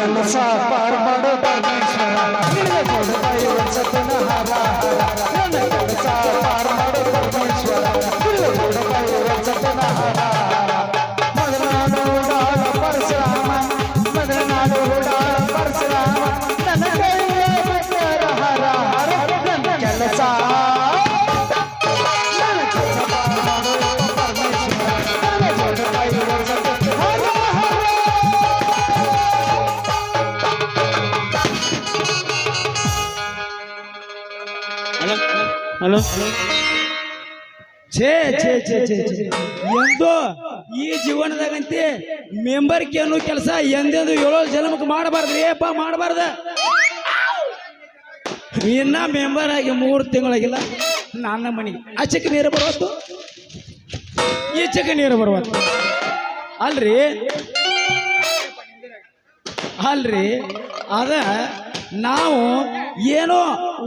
ಕೆಲಸ ಪಾರ್ ಛೇ ಛೇ ಈ ಜೀವನದಾಗಂತೆ ಮೆಂಬರ್ಗೆ ಅನ್ನೋ ಕೆಲಸ, ಎಂದೆಂದು ಏಳೋ ಜನ್ಮಕ್ಕೆ ಮಾಡಬಾರ್ದು ಏಪ ಮಾಡಬಾರ್ದ. ಇನ್ನ ಮೆಂಬರ್ ಆಗಿ ಮೂರು ತಿಂಗಳಾಗಿಲ್ಲ, ನನ್ನ ಮನೆ ಆಚೆಗೆ ನೀರು ಬರುವತ್ತು? ಈಚೆಗೆ ನೀರು ಬರುವತ್ತು. ಅಲ್ರಿ? ಅಲ್ರಿ? ಅದ ನಾವು ಏನೋ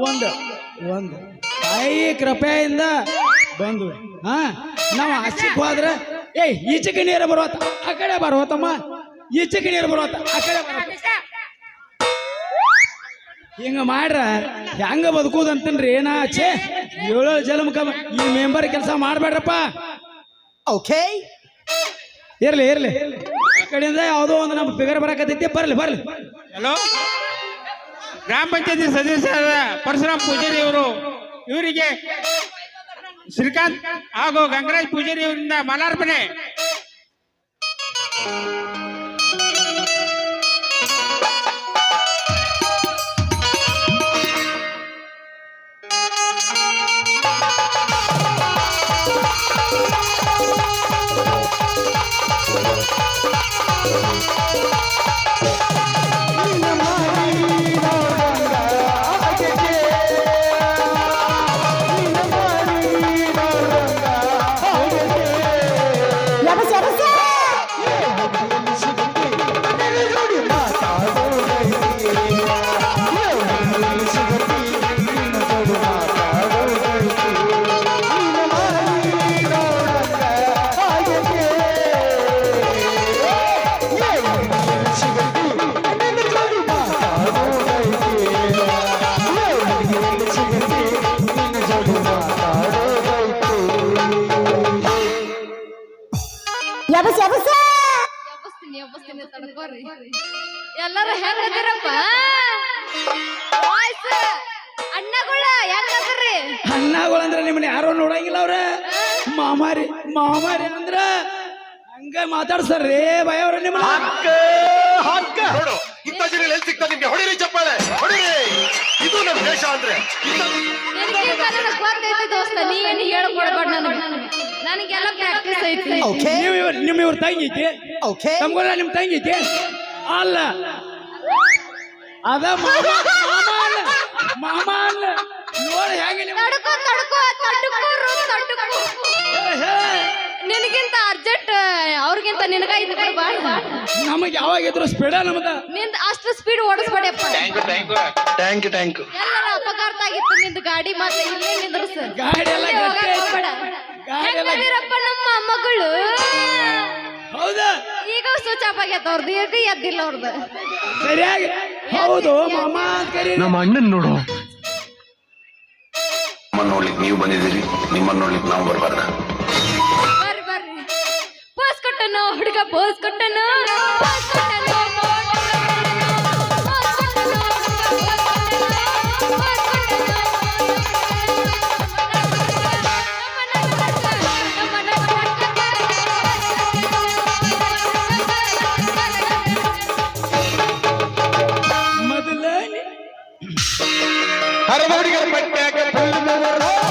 ಒಂದು ಒಂದು ಐ ಕೃಪೆಯಿಂದ ಬಂದು ಹಾ? ನಾವು ಆಚೆಗೆ ಹೋದ್ರೆ ಏಯ್ ಈಚೆಗೆ ನೀರು ಬರುವತ್ತ ಆ ಕಡೆ ಬರುವತ್ತಮ್ಮ ಈಚೆಗೆ ನೀರು ಬರುವತ್ತ ಆ ಕಡೆ. ಹಿಂಗ ಮಾಡ್ರ ಹೆಂಗ ಬದುಕುದಂತನ್ರಿ ಏನ ಆಚೆ? ಏಳು ಜಲಮಕ ಈ ಮೆಂಬರ್ ಕೆಲಸ ಮಾಡ್ಬೇಡ್ರಪ್ಪ. ಓಕೆ. ಇರ್ಲಿ ಇರ್ಲಿ. ಆ ಕಡೆಯಿಂದ ಯಾವುದೋ ಒಂದು ನಮ್ಮ ಫಿಗರ್ ಬರಕತ್ತೈತಿ ಬರ್ಲಿ ಬರ್ಲಿ. ಹಲೋ ಗ್ರಾಮ ಪಂಚಾಯತಿ ಸದಸ್ಯರ ಪರಶುರಾಮ್ ಪೂಜಾರಿ ಅವರು ಇವರಿಗೆ ಶ್ರೀಕಾಂತ್ ಹಾಗೂ ಗಂಗರಾಜ್ ಪೂಜಾರಿ ಅವರಿಂದ ಮಾಲಾರ್ಪಣೆ ಯಬಸ್ ಯಬಸ್ ಎಬ್ಬಸ್ತೀನಿ ಎಬ್ಬಸ್ತೀನಿ ತಡ್ಕೋರಿ ಎಲ್ಲರೂ ಹೆಂಗದಿರಪ್ಪ ವಾಯ್ಸ್ ಅಣ್ಣಗಳ ಹೆಂಗದ್ರಿ? ಅಣ್ಣಗಳಂದ್ರ ನಿಮ್ಮನ್ನ ಯಾರೋ ನೋಡಂಗಿಲ್ಲ ಅವ್ರ. ಮಾಮಾರಿ ಮಾಮಾರಿ ಅಂದ್ರ ಹಂಗ ಮಾತಾಡ್ಸಾರ್ರಿ ಭಯ ಅವ್ರ ನಿಮ್ಮ ನೋಡು ಇಂಥ ಜನ ಎಲ್ಲಿ ಸಿಗ್ತಾ ನಿಮ್ಗೆ ಹೊಡಿರಿ ಚಪ್ಪಾಳೆ ಹೊಡಿರಿ. ಇದು ನಮ್ಮ ದೇಶ ಅಂದ್ರೆ. ಇದು- ಗೊತ್ತೈತಿ ದೋಸ್ತ? ನೀ ಏನು ಹೇಳ್ಕೊಡ್ಬೇಡ ನನಗೆ? ನನಗೆಲ್ಲ ಪ್ರಾಕ್ಟೀಸ್ ಐತಿ. ನೀವು ಇವ್ರ ನಿಮ್ಮ ಇವ್ರ ತಂಗಿ ಐತಿ? ತಮ್ಗೊಲ್ಲ ನಿಮ್ ತಂಗಿ ಐತಿ? ಅಲ್ಲ. ಅದ ಮಾಮ ಮಾಮ ಅಲ್ಲ. ಮಾಮ ಅಲ್ಲ. ನೋಡಿ ಹೆಂಗೆ ನಿಮ್ಮ ತಡ್ಕೋ ತಡ್ಕೋ ತಡ್ಕೋರು ತಡ್ಕೋ. ನಿನಗಿಂತ ಅರ್ಜೆಂಟ್ ಅವ್ರಿಗಿಂತ ನಿನಗ ಇದು ಬಾಳ ನಮಗೆ ಯಾವಾಗಿದ್ರು ಸ್ಪೀಡ ನಮ್ದ? ನಿಂದ ಅಷ್ಟು ಸ್ಪೀಡ್ ಓಡಿಸ್ಬೇಡಪ್ಪ. ಥ್ಯಾಂಕ್ ಯು ಥ್ಯಾಂಕ್ ಯು ಎಲ್ಲರ ಅಪಘಾತ ಆಗಿತ್ತು ನಿಂದ ಗಾಡಿ ಮಾತ್ರ ಇಲ್ಲೇ ಸರ್. ಗಾಡಿ ಎಲ್ಲ ಗಟ್ಟಿ. ಹೋಗ್ಬೇಡ. ಗಾಡಿ ಎಲ್ಲ ಹೆಂಗದಿರಪ್ಪ ನಮ್ಮ ಮಗಳು? ಹೌದಾ? ಈಗ ಸ್ವಿಚ್ ಆಫ್ ಆಗೈತೆ ಅವ್ರದ್ದು ಈಗ ಎದ್ದಿಲ್ಲ ಅವ್ರದ್ದು ಸರಿಯಾಗಿ. ಹೌದು ಮಾಮ ಅಂತ ನಮ್ಮ ಅಣ್ಣನ ನೋಡು. ನೋಡಿ ನೋಡ್ಲಿಕ್ಕೆ ನೀವು ಬಂದಿದ್ದೀರಿ ನಿಮ್ಮನ್ನ ನೋಡ್ಲಿಕ್ಕೆ ನಾವು ಬರಬಾರ್ದ. పోసుకుంటాను ఉడక పోసుకుంటాను అరవడిగా పట్టాక పుల్లు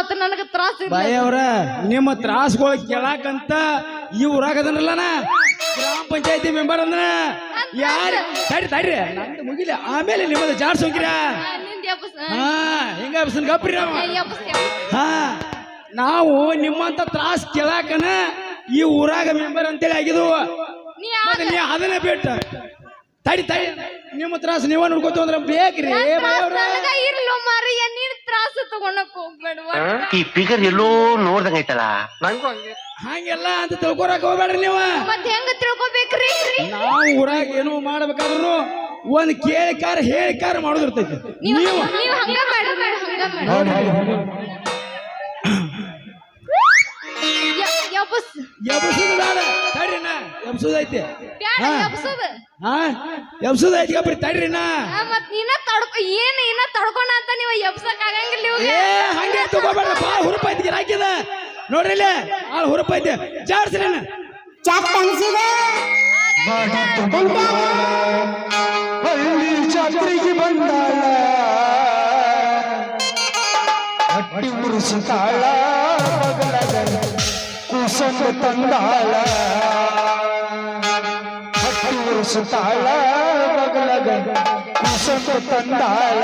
ಆತ ನನಗ ತ್ರಾಸ ಬಾಯಿ ಅವ್ರ ನಿಮ್ಮ ತ್ರಾಸಗಳ ಕೇಳಾಕಂತ ಈ ನಾ? ಗ್ರಾಮ ಪಂಚಾಯತಿ ಮೆಂಬರ್ ಅಂದ್ರ ಯಾರ? ತಡ್ರಿ ತಡ್ರಿ. ನಂದು ಮುಗಿಲ. ಆಮೇಲೆ ನಿಮ್ಮದು ಜಾಡ್ಸ್ ಹೋಗಿರ ಆ, ನಿಂದ್ ಎಬ್ಬಸ್ ಆ, ಹಾ ಹಿಂಗ ಬಿಸಿಲ್ ಗಪ್ರಿ ನಾವು. ಹಾ. ನಾವು ನಿಮ್ಮಂತ ತ್ರಾಸ ಕೇಳಾಕನ ಈ ಊರಾಗ ಮೆಂಬರ್ ಅಂತೇಳಿ ಆಗಿದ್ವು. ನೀ ಮತ್ತೆ ನೀ ಅದನ್ನ ಬಿಟ್ಟ. ತಡಿ ತಡಿ. ನಿಮ್ಮ ತ್ರಾಸ ನೀವ ನೋಡ್ಕೋತ ಅಂದ್ರ ಬೇಕ್ರಿ ಬಾಯಿ ತ್ರಾಸ ತಗೊಳಕ್ ಹೋಗ್ಬೇಡ ಈ ಫಿಗರ್ ಎಲ್ಲೋ ನೋಡ್ದಂಗೈತಲ್ಲ ನಂಗೂ ಹಂಗೆ. ಹಂಗೆಲ್ಲ ಅಂತ ತಿಳ್ಕೊರಕ್ ಹೋಗ್ಬೇಡ್ರಿ ನೀವು. ಮತ್ ಹೆಂಗ ತಿಳ್ಕೊಬೇಕ್ರಿ? ನಾವು ಊರಾಗ ಏನು ಮಾಡ್ಬೇಕಾದ್ರು ಒಂದ್ ಕೇಳಿಕಾರ ಹೇಳಿಕಾರ ಮಾಡೋದಿರ್ತೈತಿ. ನೀವ್ ನೀವು ನೀವ್ ಹಂಗ ಮಾಡ್ರಿ ಹಂಗ ಮಾಡ್ರಿ ಎಬ್ಬಸ್. ಎಬ್ಸುದು ಬೇಡ. ತಡ್ರಿ ನಾ. ಎಬ್ಸುದೈತಿ ಬ್ಯಾಡ ಹಾ. ಎಬ್ಸೋದು. ಹಾ. ಎಬ್ಸುದೈತಿ ಗಪ್ರಿ ತಡ್ರಿ ಅಣ್ಣ ಆ, ಮತ್ ನೀನ ತಡ್ಕೊ ಏನ್ ಇನ್ನ ತಡ್ಕೊಣ ಅಂತ ನೀವು ಎಬ್ಸಕ್ ಆಗಂಗಿಲ್ಲ ಇವ್ಗೆ. ಏ ಹಂಗೆ ತಗೋಬೇಡ. ಬಾ ಹುರುಪೈತಿ ಹಾಕಿದ. ನೋಡ್ರಿ ಇಲ್ಲಿ ಆಳ್ ಹುರುಪೈತಿ ಜಾಡ್ಸ್ರಿ ನಾ ಹಳ್ಳಿ ಜಾತ್ರೆಗೆ ಬಂದಾಳ. ಹಟ್ಟಿ ಕೂಸಂದ ತಂದಾಳ. ಹಟ್ಟಿ ಉರುಸುತ್ತಾಳ ಬಗಲಗ ಕೂಸಂದ ತಂದಾಳ.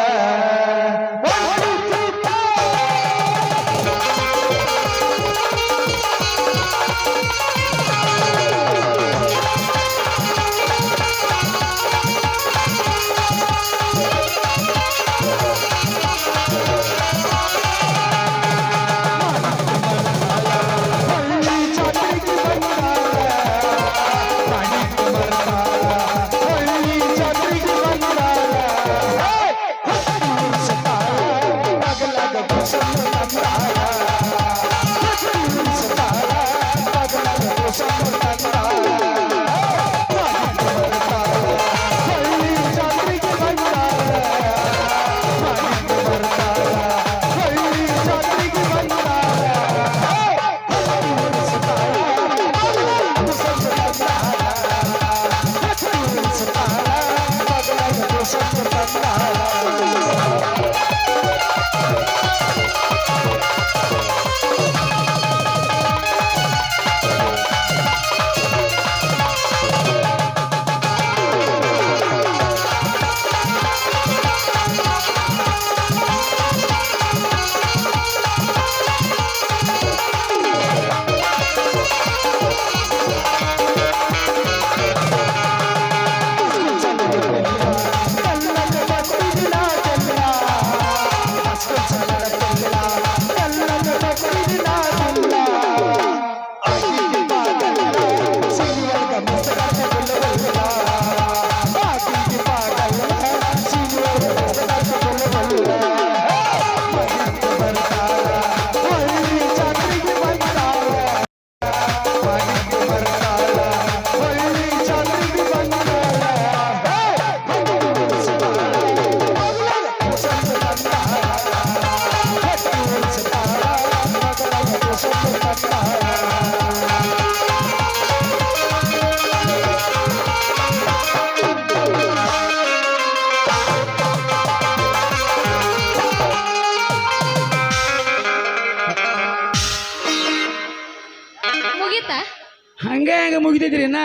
ಮುಗಿದೈತ್ರಿ ಮುಗಿತೈತ್ರಿ ಇನ್ನ?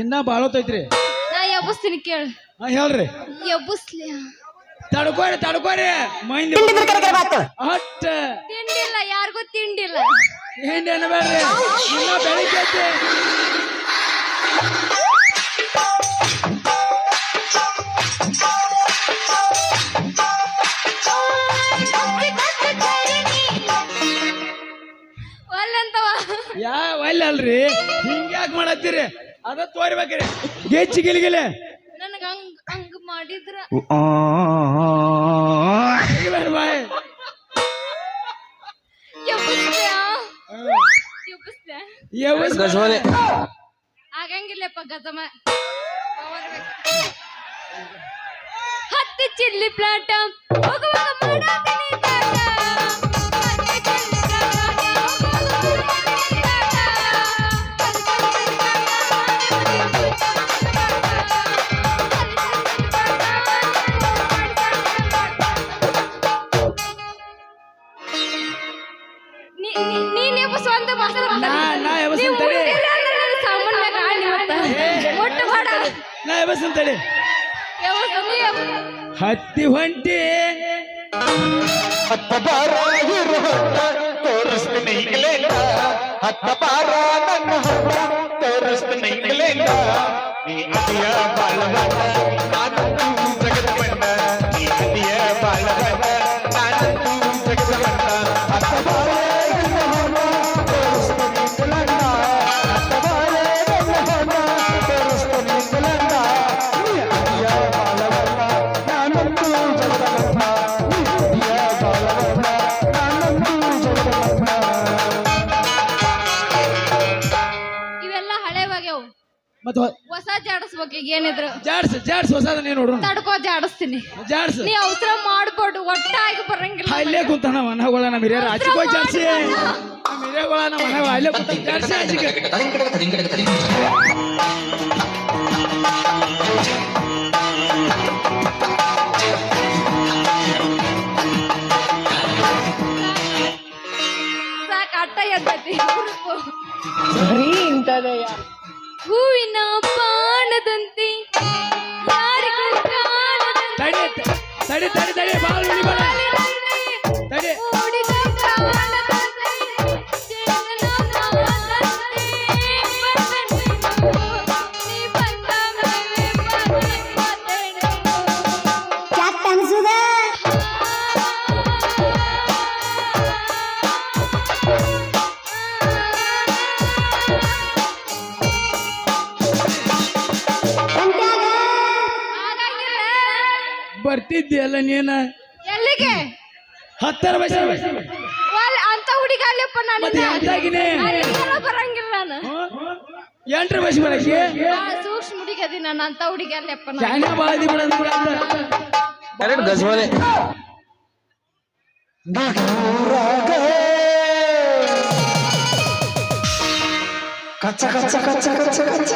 ಇನ್ನ ಬಾಳೋತೈತ್ರಿ ನಾ ಎಬ್ಬಸ್ತೀನಿ ಕೇಳ. ಹಾ ಹೇಳ್ರಿ. ಎಬ್ಬಸ್ಲಿ. ತಡ್ಕೋರಿ ತಡ್ಕೋರಿ ಮಂದಿ ಅಟ್ಟ. ತಿಂಡಿಲ್ಲ ಯಾರಿಗೂ ತಿಂಡಿಲ್ಲ. ಏನ್ ಅನ್ಬೇಡ್ರಿ ಇನ್ನ ಬೆಳಿಗ್ಗೆ ಐತಿ. ಒಲ್ಲಂತವ ಯಾ ಒಲ್ಲೆ ಅಲ್ರಿ ಹಿಂಗ್ಯಾಕ್ ಮಾಡತ್ತೀರಿ? ಅದ ತೋರಿಬೇಕ್ರಿ. ಗೆಚ್ಚಿ ಗಿಲಿಗಿಲೆ ನನಗ ಹಂಗ್ ಹಂಗ್ ಮಾಡಿದ್ರ. ಬಾಯ್. ಎಬ್ಬಸ್ಲ್ಯಾ? ಎಬ್ಬಸ್ಲ್ಯಾ? ಯವ್ವಸ್ ಆಗಂಗಿಲ್ಲಪ್ಪ ಗಜಮ. ಹತ್ತಿ ಚಿಲ್ಲಿ ಪ್ಲಾಟ. ಹೋಗುವಾಗ ಮಾಡಾತೀನಿ ತಾಟ. ನಾ ಎಬಸ್ ಅಂತೇಳಿ. ಹತ್ತಿ ಹೊಂಟಿ. ಹತ್ತ ಬಾರ ಇರು ಹೊತ್ತ ತೋರಿಸ್ತೀನಿ ಇಂಗ್ಲೆಂಡ ಹತ್ತ ಬಾರ ನನ್ನ ಹೊತ್ತ ತೋರಿಸ್ತೀನಿ ಇಂಗ್ಲೆಂಡ ನೀ ಅತಿಯ ಬಾಳವಣ್ಣ ಈಗ ಏನಿದ್ರು ಜಾಡ್ಸ್ ಜಾಡ್ಸ್ ಹೊಸದ ನೀನು ನೋಡು. ತಡ್ಕೋ ಜಾಡಿಸ್ತೀನಿ. ಜಾಡ್ಸ್. ನೀ ಅವಸರ ಮಾಡ್ಬೋದು ಒಟ್ಟಾಗಿ ಬರಂಗಿಲ್ಲ ಅಲ್ಲೇ ಕುಂತಾನ ಮನಗಳ ನಮ್ಮ ಹಿರಿಯರ. ಆಚೆ ಹೋಗಿ ಜಾಡ್ಸಿ. ನಮ್ಮ ಹಿರಿಯಗಳ ನಮ್ಮ ಮನೆ ಅಲ್ಲೇ ಕುಂತ ಜಾಡ್ಸಿ. ಆಚೆಗೆ ಸಾಕ್ ಅಟ್ಟ ಎದ್ದೈತಿ ಹೂವಿನ ತಡಿ ತಡಿ ತಡಿ ಬರ್ತಿದ್ದಿಯಲ್ಲ ನೀನ? ಎಲ್ಲಿಗೆ? ಹತ್ತರ ವಯಸ್ಸ. ಅಂತ ಹುಡುಗ ಅಲ್ಲಪ್ಪ ನಾನು ಮತ್ತೆ? ಬರಂಗಿಲ್ಲ ನಾನು. ಎಂಟ್ರ ವಯಸ್ಸ ಬರಕ್ಕೆ? ಸೂಕ್ಷ್ಮ ಹುಡುಗಿ ಅದಿ ನಾನು ಅಂತ ಹುಡುಗಿ ಅಲ್ಲಪ್ಪ ನಾನು. ಜಾನ ಬಾಳದಿ ಬಿಡ ಅಂದ್ಬಿಡ ಎರಡು ಗಜಮಲೆ ನಗೂರಾಗ ಕಚ್ಚ ಕಚ್ಚ ಕಚ್ಚ ಕಚ್ಚ ಕಚ್ಚ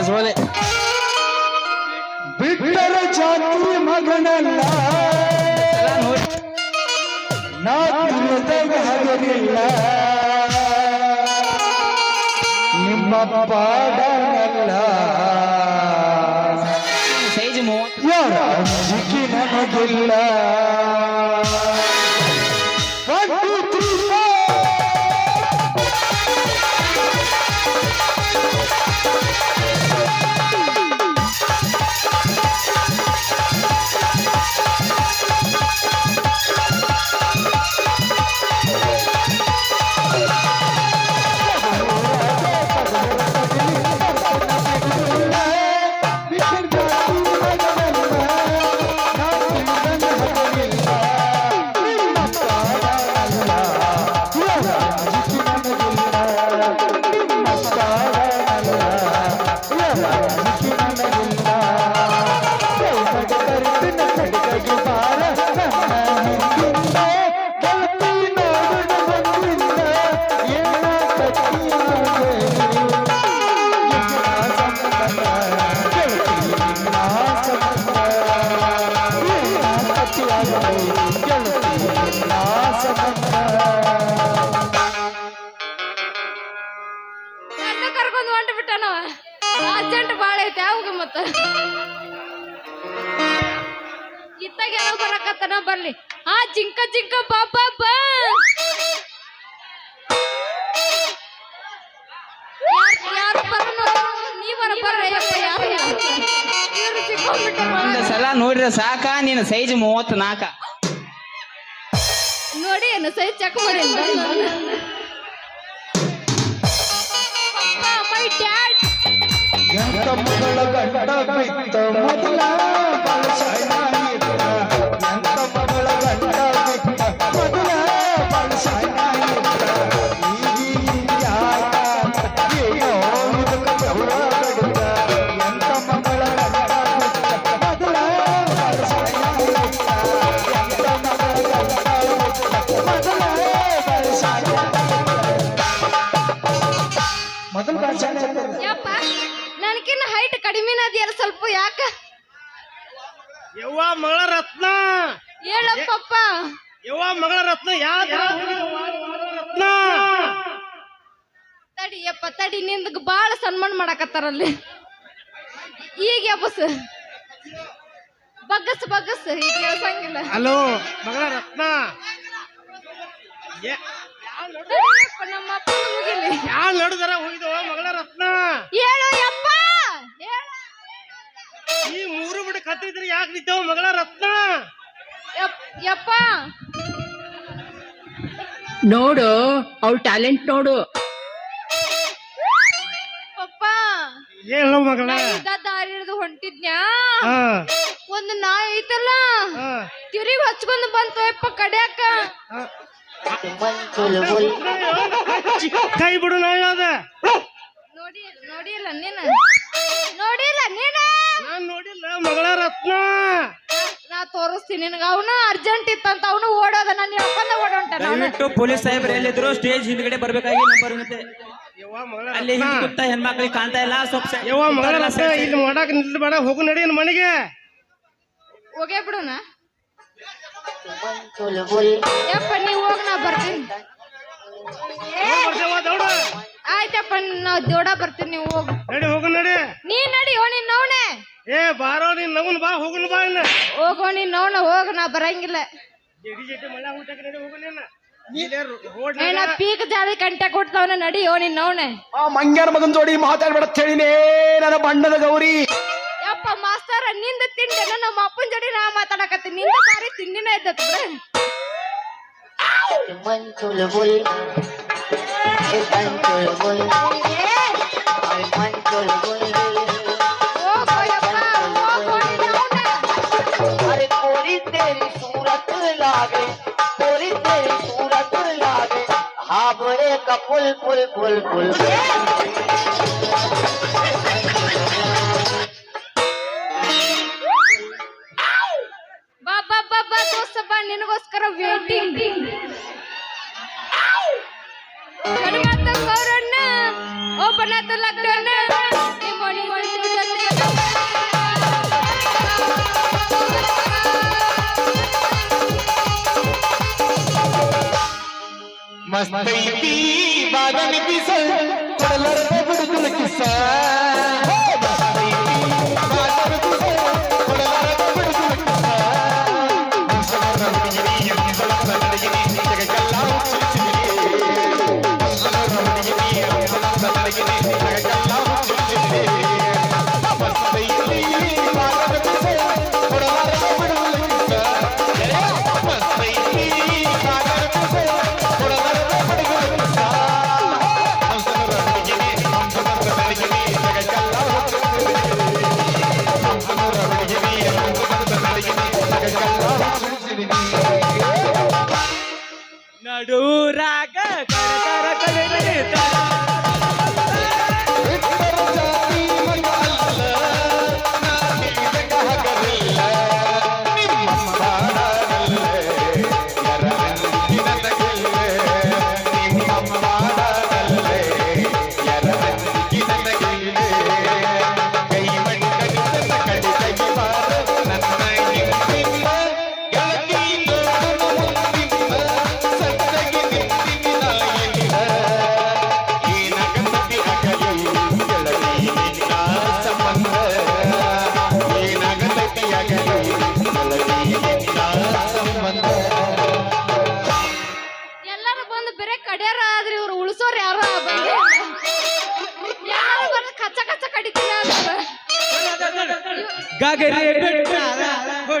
ಗಜಮಲೆ ಬಿಟ್ಟರ ಜಾತಿ ಮಗನಲ್ಲ. ನಾ ತಿಳಿದಾಗ ಹಗಲಿಲ್ಲ ನಿಮ್ಮ ಪಾಡನಲ್ಲ. ಯಾರ ಅಂಜಿಕೆ ಅರ್ಜೆಂಟ್ ಬಾಳ ಐತೆ ಅವಾಗ ಮತ್ತ. ಇತ್ತಾಗ ಯಾವ ಬರಕತ್ತನ? ಬರ್ಲಿ. ಆ ಜಿಂಕ ಜಿಂಕ ಬಾಬ ಬಾ ಸಲ ನೋಡ್ರಿ ಸಾಕ ನೀನು ಸೈಜ್ ಮೂವತ್ತ್ ನಾಲ್ಕ ನೋಡಿ ಏನು ಸೈಜ್ ಚೆಕ್ ಮಾಡಿ ಎಂತ ಮಗಳ ಗಂಡ ಬಿತ್ತ ಮೊದಲ ಮಗಳ ಬಿತ್ತ ಮೊದಲ ಮೊದಲ ನನಗಿನ್ನ ಹೈಟ್ ಕಡಿಮೆನ ಅದಿಯಲ್ಲ ಸ್ವಲ್ಪ ಯಾಕ? ಯವ್ವ ಮಗಳ ರತ್ನ. ಹೇಳಪ್ಪಪ್ಪ. ಯವ್ವ ಮಗಳ ರತ್ನ ಯಾವ್ದು? ರತ್ನ ತಡಿಯಪ್ಪ ತಡಿ ನಿಂದ ಬಾಳ ಸನ್ಮಾನ ಮಾಡಕತ್ತಾರಲ್ಲಿ ಈಗ ಯಪ್ಪಸ್ ಬಗ್ಗಸ್ ಬಗ್ಗಸ್ ಈಗ ಹಲೋ ಮಗಳ ರತ್ನ. ತಡಿಯಪ್ಪ, ನಮ್ಮ ಅಪ್ಪ ಮುಗಿಲಿ ಯಾವ್ ನಡುದರ ಹೋಗಿದ್ದು ಮಗಳ ರತ್ನ? ಹೇಳು ಯಪ್ಪ. ಈ ಮೂರು ಬಿಡ ಕತ್ತಿದ್ರೆ ಯಾಕೆ ನಿಂತವ ಮಗಳ ರತ್ನ? ಯಪ್- ಯಪ್ಪ. ನೋಡು ಅವ್ರ ಟ್ಯಾಲೆಂಟ್ ನೋಡು. ಪಪ್ಪ. ಹೇಳು ಮಗಳ. ಇದ್ದ ದಾರಿ ಹಿಡಿದು ಹೊಂಟಿದ್ನ್ಯಾ? ಹಾ. ಒಂದು ನಾಯಿ ಐತಲ್ಲ? ಹಾ. ತಿರುಗಿ ಹಚ್ಕೊಂಡ್ ಬಂತು ಯಪ್ಪ ಕಡ್ಯಾಕ? ಕೈ ಬಿಡು ನಾಯಿ ಅದ. ನೋಡಿ ನೋಡಿಲ್ಲ ನೀನು ನೋಡಿಲ್ಲ ನೀನ ನಾನ್ ನೋಡಿಲ್ಲ ರತ್ನ ನಾ ತೋರಿಸ್ತೀನಿ ನಿನಗ. ಅವನು ಅರ್ಜೆಂಟ್ ಇತ್ತಂತ ಅವನು ಓಡೋದ. ನಾನು ಹೇಳ್ಕೊಂಡ ಓಡೋಂಟ ನಾನು ದಯವಿಟ್ಟು ಪೊಲೀಸ್ ಸಾಹೇಬ್ರು ಎಲ್ಲಿದ್ರು ಸ್ಟೇಜ್ ಹಿಂದ್ಗಡೆ ಬರ್ಬೇಕಾಗಿ ನಂಬರ್ ಅಲ್ಲಿ ಹಿಂದ್ ಕೂತ ಹೆಣ್ಮಕ್ಳಿಗೆ ಕಾಣ್ತಾ ಇಲ್ಲ ಸ್ವಲ್ಪ ಸ- ಯವ್ವ ಮಗಳ ಇಲ್ಲಿ ಮಾಡಾಕ ನಿಲ್ಬೇಡ ಹೋಗು ನಡಿ ನಿನ್ ಮನೆಗೆ. ಹೋಗೇ ಬಿಡೋಣ. ಯಪ್ಪ ನೀವ್ ಹೋಗ್ ನಾ ಬರ್ತೀನಿ. ಬರ್ಸವ್ವ ದೌಡ. ಆಯ್ತಪ್ಪ ನಾವ್ ದೊಡ ಬರ್ತೀನಿ ನೀವು ಹೋಗು ನಡಿ ಹೋಗು ನಡಿ. ನೀ ನಡಿ ಓ ನಿನ್ ನವ್ನೆ. ಏ ಬಾರೋ ನೀನ್ ನಗುನ್ ಬಾ ಹೋಗುನ್ ಬಾ ಇನ್ನ. ಹೋಗೋ ನೀನ್ ನೋಣ ಹೋಗ ನಾ ಬರಂಗಿಲ್ಲ. ಜಡಿ ಜಡಿ ಮಳೆ ಊಟಕ್ಕೆ ನಡಿ ಹೋಗು ನೀನ. ಏನ ಪೀಕ್ ಜಾಲಿ ಕಂಟೆ ಕೊಡ್ತಾವನ ನಡಿ ಓ ನಿನ್ ನವ್ನೆ. ಆ ಮಂಗ್ಯಾನ ಮಗನ್ ಜೋಡಿ ಮಾತಾಡ್ಬೇಡ ಹೇಳಿನೇ. ನನ್ನ ಬಣ್ಣದ ಗೌರಿ. ಯಪ್ಪ ಮಾಸ್ತರ ನಿಂದ ತಿಂಡಿ ನಮ್ಮ ಅಪ್ಪನ ಜೋಡಿ ನಾ ಮಾತಾಡಕತ್ತೀನಿ. ನಿಂದ ಸಾರಿ ತಿಂಡಿನ ಇದ್ದತ್ ಬಿಡ. Manchulbul, Manchulbul, Manchulbul. ಹೋಗೋ ಯಪ್ಪ ಹೋಗೋ ನೀನ್ ನವ್ನೆ अरे कोरी तेरी सूरत लागे कोरी तेरी सूरत लागे हाबरे का पुल पुल पुल पुल ಬಾ ಬಾ ಬಾ ಬಾ ದೋಸ್ತ ಬಾ ನಿನಗೋಸ್ಕರ ವೇಟಿಂಗ್ मस्त बादल किसल पड़ल बिल्कुल किसान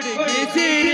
ಹುಡುಗಿ ಸೀರೆ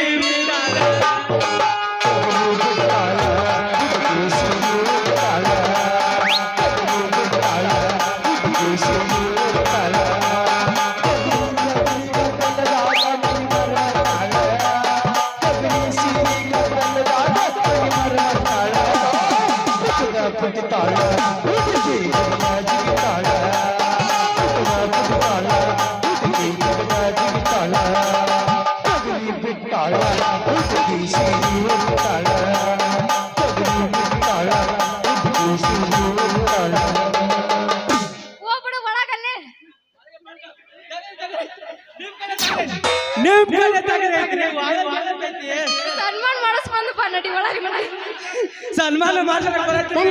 ಸನ್ಮಾನ ಮಾಡ್ಲಿಕ್ಕೆ ಬರತ್ತೀನಿ.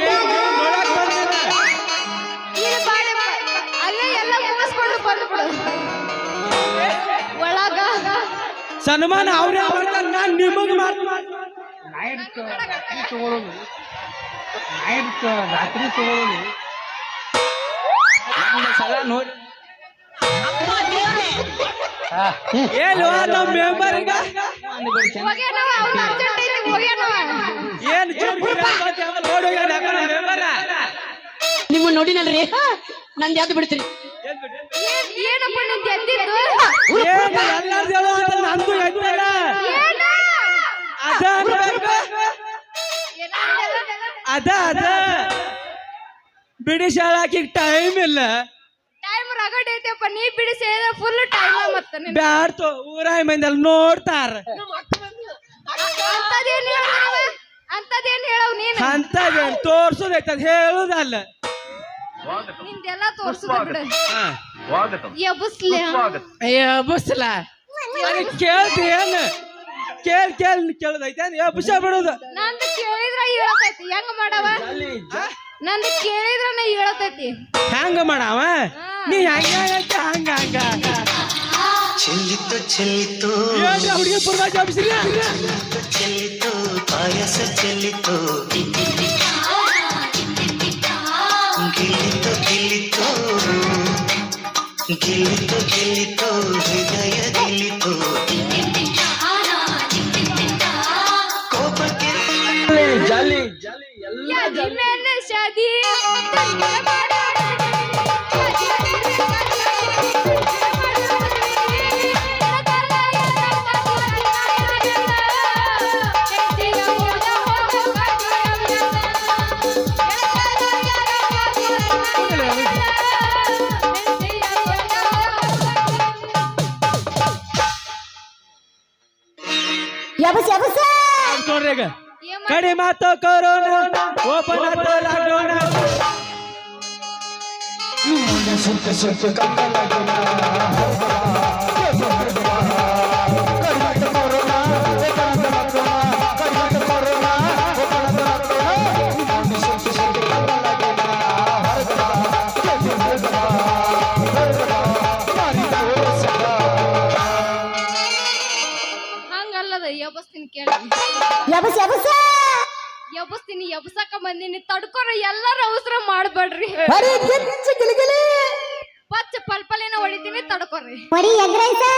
ನೋಡಕ್ ಬಂದಿಲ್ಲ. ಇಲ್ಲಿ ಬಾಳೆ ಅಲ್ಲೇ ಎಲ್ಲ ಮುಗಿಸ್ಕೊಂಡು ಬಂದ್ಬಿಡು ಒಳಗ. ಸನ್ಮಾನ ಅವ್ರೇ ಮಾಡ್ತಾರ ನಾನ್ ನಿಮಗ್ ಮಾಡ್ತೀನಿ ನೈಟ್ ತಗೊಳ್ಳೋದು ನೈಟ್ ರಾತ್ರಿ ತಗೊಳ್ಳೋದು ಒಂದು ಸಲ ನೋಡಿ. ಏನು ನಮ್ಮ ಮೆಂಬರ್ಗ ಹೋಗ್ಯಾನವ ಅವ್ನು ಅರ್ಜೆಂಟ್ ಐತಿ ಹೋಗ್ಯಾನವ ಏನ್ ನಿಮ್ಮ ನೋಡಿನಲ್ರಿ? ನಂದ್ ಯಾವ್ದು ಬಿಡ್ತೀರಿ? ಏನಪ್ಪ ನಿಂದ ಎದ್ದಿದ್ದು? ಅದ? ಅದ. ಅದ ಬಿಡಿ ಶಾಲಾಕಿ ಟೈಮ್ ಇಲ್ಲ. ಟೈಮ್ ರಗಡ್ ಐತೆಪ್ಪ ನೀ ಬಿಡಿಸಿ ಫುಲ್ ಟೈಮ್ ಮತ್ತ ಬ್ಯಾಡ್ತು ಊರಾಯ್ ಮಂದಿ ನೋಡ್ತಾರ. ಅಂತದೇನ್ ಹೇಳವ ಅಂತದೇನ್ ಹೇಳವ್ ನೀನು? ಅಂತದ ತೋರ್ಸೋದೈತ ಅದ್ ಹೇಳುದಲ್ಲ. ನಿಂದೆಲ್ಲ ತೋರ್ಸುದ ಬಿಡು. ಎಬ್ಬಸ್ಲೆ ಅಯ್ಯ ಬಸ್ಲ. ಕೇಳ್ತಿ ಏನ್? ಕೇಳ್ ಕೇಳ್ ಕೇಳುದೈತೆ ಎಬ್ಸ ಬಿಡೋದು. ನಂದು ಕೇಳಿದ್ರ ಹೇಳತೈತಿ. ಹೆಂಗ ಮಾಡವ? ನಂದು ಹೇಳತೈತಿ. ಹೆಂಗ ಮಾಡವ? ನೀ ಹಂಗ ಹಂಗ ಹಂಗ. ಹಂಗ ಚೆಲ್ಲಿತು ಚೆಲ್ಲಿತು ಏನ್ರಿ ಹುಡುಗಿ ಪುರ್ವ ಜಬ್ಸ್ರಿ ಚೆಲ್ಲಿತು ಪಾಯಸ ಚೆಲ್ಲಿತು ಗಿಲ್ಲಿತು ಗಿಲ್ಲಿತು ಗಿಲ್ಲಿತು ಗಿಲ್ಲಿತು ಹೃದಯ ಗಿಲ್ಲಿತು ಕೋಪಕ್ಕೆ ಜಾಲಿ ಯಾದಿ ಮೇಲೆ ಶಾದಿ ಹಂಗಲ್ಲದ ಎಬ್ಬಸ್ತೀನಿ ಕೇಳಿ. ಎಬ್ಬಸ್ತೀನಿ ಯಬಸಕ ಬಂದಿನಿ. ತಡ್ಕೊರ ಎಲ್ಲಾರ ಅವಸರ ಮಾಡ್ಬೇಡ್ರಿ. ಪಚ್ಚ ಪಲ್ಪಲಿನ ಹೊಡಿತೀನಿ ತಡ್ಕೊರಿ. ಹತ್ತೈತಿ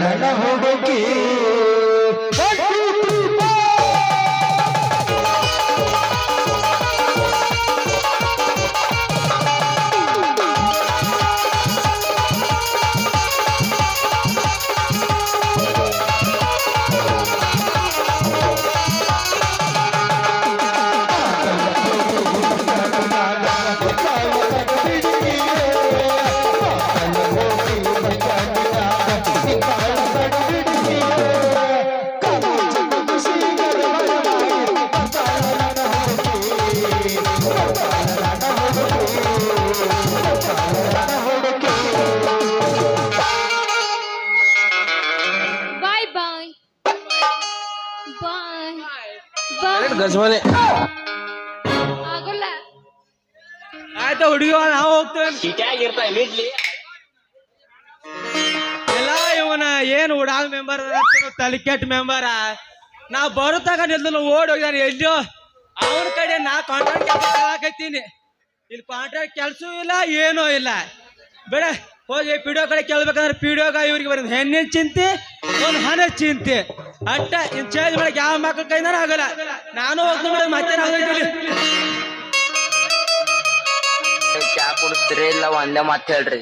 ನನ್ನ ಹುಡುಗಿ ಬಾಯ್ ಬಾಯ್ ಬಾಯ್ ಬಾಯ್ ಗಜವಾನೆ ಆಗೋಲ್ಲ. ಆಯ್ತಾ ಹುಡುಗಿ ನಾವು ಹೋಗ್ತೇವೆ ಎಲ್ಲ ಇವನ ಏನು ಉಡಾಲ್ ಮೆಂಬರ್ ತಲೆ ಕೆಟ್ಟ ಮೆಂಬರ. ನಾ ಬರುತ್ತಾಗ ನಿಲ್ದು ಓಡ್ ಹೋಗಿದ್ದಾನೆ ಎಲ್ಲಿಯೋ. ಅವನ ಕಡೆ ನಾ ಕಾಂಟ್ರಾಕ್ಟ್ ಕೆಲಸ ಕೇಳಾಕತ್ತೀನಿ ಇಲ್ಲಿ ಕಾಂಟ್ರಾಕ್ಟ್ ಕೆಲಸ ಇಲ್ಲ, ಏನೂ ಇಲ್ಲ. ಬೇಡ, ಹೋಗಿ ಒ ಕಡೆ ಕೇಳ್ಬೇಕಂದ್ರೆ ಪಿಡಿಯೋಗ ಇವ್ರಿಗೆ ಬರೋದು ಹೆಣ್ಣಿನ ಚಿಂತೆ ಒಂದು ಹಣ ಚಿಂತೆ. ಅಟ್ಟ ಇನ್ ಚೇಂಜ್ ಮಾಡಕ್ ಯಾವ ಮಕ್ಕಳ ಕೈನ ಆಗಲ್ಲ. ನಾನು ಹೋಗ್ತೀನಿ ಮೇಡಮ್ ಮತ್ತೆ ಕುಡಿಸ್ತೀರಿ ಇಲ್ಲ, ಒಂದೇ ಮಾತು ಹೇಳ್ರಿ.